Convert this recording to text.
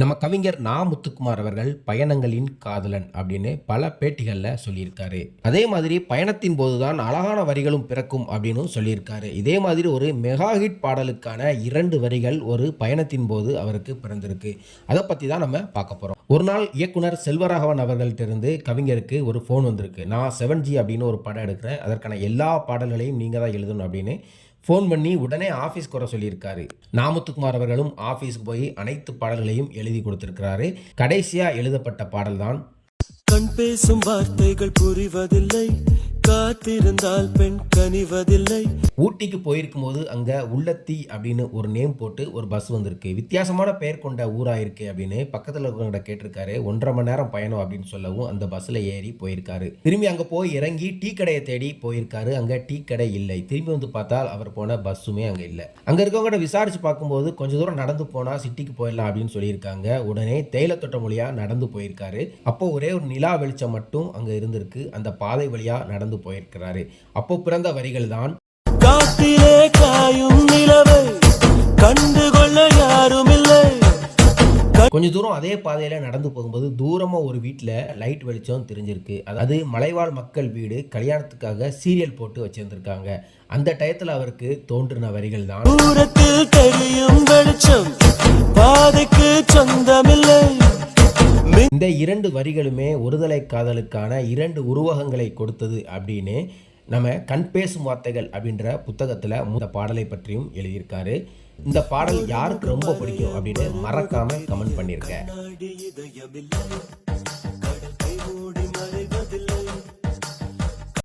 நம்ம கவிஞர் நா முத்துக்குமார் அவர்கள் பயணங்களின் காதலன் அப்படின்னு பல பேட்டிகளில் சொல்லியிருக்காரு. அதே மாதிரி பயணத்தின் போதுதான் அழகான வரிகளும் பிறக்கும் அப்படின்னு சொல்லியிருக்காரு. இதே மாதிரி ஒரு மெகா ஹிட் பாடலுக்கான இரண்டு வரிகள் ஒரு பயணத்தின் போது அவருக்கு பிறந்திருக்கு. அதை பற்றி தான் நம்ம பார்க்க போகிறோம் ஒரு நாள் இயக்குனர் செல்வராகவன் அவர்கள்ட்டிருந்து கவிஞருக்கு ஒரு ஃபோன் வந்திருக்கு. நான் செவன் ஜி அப்படின்னு ஒரு படம் எடுக்கிறேன். அதற்கான எல்லா பாடல்களையும் நீங்கள் தான் எழுதணும் அப்படின்னு ஃபோன் பண்ணி உடனே ஆஃபீஸ்க்கு வர சொல்லியிருக்காரு. நாமத்துக்குமார் அவர்களும் ஆஃபீஸ்க்கு போய் அனைத்து பாடல்களையும் எழுதி கொடுத்திருக்கிறாரு. கடைசியாக எழுதப்பட்ட பாடல்தான். கண் பேசும் வார்த்தைகள் புரிவதில்லை. காத்திருந்தால் பெண் கனிவதில்லை. ஊட்டிக்கு போயிருக்கும் போது அங்கே உள்ளத்தி அப்படின்னு ஒரு நேம் போட்டு ஒரு பஸ் வந்திருக்கு. வித்தியாசமான பெயர் கொண்ட ஊரா இருக்கு அப்படின்னு பக்கத்தில் இருக்கிறவங்க கேட்டிருக்காரு. ஒன்றரை மணி நேரம் பயணம் அப்படின்னு சொல்லவும் அந்த பஸ்ஸில் ஏறி போயிருக்காரு. திரும்பி அங்கே போய் இறங்கி டீ கடையை தேடி போயிருக்காரு. அங்கே டீ கடை இல்லை. திரும்பி வந்து பார்த்தால் அவர் போன பஸ்ஸுமே அங்கே இல்லை. அங்கே இருக்கவங்க விசாரிச்சு பார்க்கும்போது கொஞ்ச தூரம் நடந்து போனால் சிட்டிக்கு போயிடலாம் அப்படின்னு சொல்லியிருக்காங்க. உடனே தேயிலத்தோட்ட மொழியாக நடந்து போயிருக்காரு. அப்போ ஒரே ஒரு நிலா வெளிச்சம் மட்டும் அங்கே இருந்திருக்கு. அந்த பாதை வழியாக நடந்து போயிருக்கிறாரு. அப்போ பிறந்த வரிகள் தான் காட்டிலே காயும் நிலவை கண்டுகொள்ள யாரும் இல்லை கொஞ்ச தூரம் அதே பாதையில் நடந்து போகும்போது தூரமாக ஒரு வீட்டில் லைட் வெளிச்சம் தெரிஞ்சிருக்கு. அது மலைவாழ் மக்கள் வீடு கல்யாணத்துக்காக சீரியல் போட்டு வச்சிருந்திருக்காங்க. அந்த டயத்தில் அவருக்கு தோன்றின வரிகள் தான் தூரத்தில் தெரியும் வெளிச்சம் பாதைக்கு சொந்தமில்லை. இந்த இரண்டு வரிகளுமே ஒருதலை காதலுக்கான இரண்டு உருவகங்களை கொடுத்தது அப்படின்னு நம்ம கண் பேசும் வார்த்தைகள் அப்படின்ற புத்தகத்தில் இந்த பாடலை பற்றியும் எழுதியிருக்காரு. இந்த பாடல் யாருக்கு ரொம்ப பிடிக்கும் அப்படின்னு மறக்காம கமெண்ட் பண்ணியிருக்கேன்